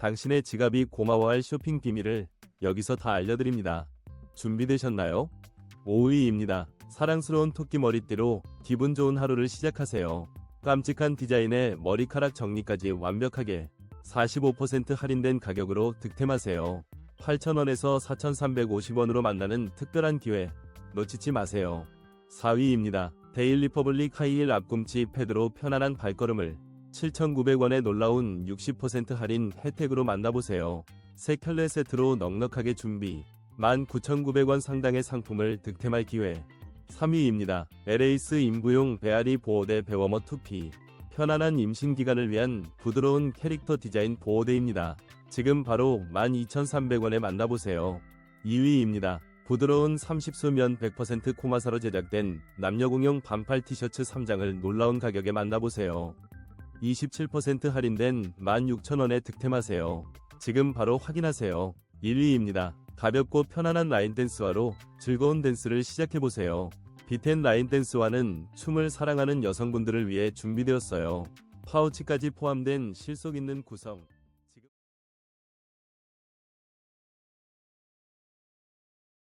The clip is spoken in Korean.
당신의 지갑이 고마워할 쇼핑 비밀을 여기서 다 알려드립니다. 준비되셨나요? 5위입니다. 사랑스러운 토끼 머리띠로 기분 좋은 하루를 시작하세요. 깜찍한 디자인의 머리카락 정리까지 완벽하게 45% 할인된 가격으로 득템하세요. 8,000원에서 4,350원으로 만나는 특별한 기회 놓치지 마세요. 4위입니다. 데일리 퍼블릭 하이힐 앞꿈치 패드로 편안한 발걸음을 7,900원의 놀라운 60% 할인 혜택으로 만나보세요. 새 켤레 세트로 넉넉하게 준비 19,900원 상당의 상품을 득템할 기회 3위입니다. LA스 인부용 베아리 보호대 배워머 2P 편안한 임신 기간을 위한 부드러운 캐릭터 디자인 보호대입니다. 지금 바로 12,300원에 만나보세요. 2위입니다. 부드러운 30수면 100% 코마사로 제작된 남녀공용 반팔 티셔츠 3장을 놀라운 가격에 만나보세요. 27% 할인된 16,000원에 득템하세요. 지금 바로 확인하세요. 1위입니다. 가볍고 편안한 라인 댄스화로 즐거운 댄스를 시작해보세요. 비텐 라인 댄스화는 춤을 사랑하는 여성분들을 위해 준비되었어요. 파우치까지 포함된 실속 있는 구성.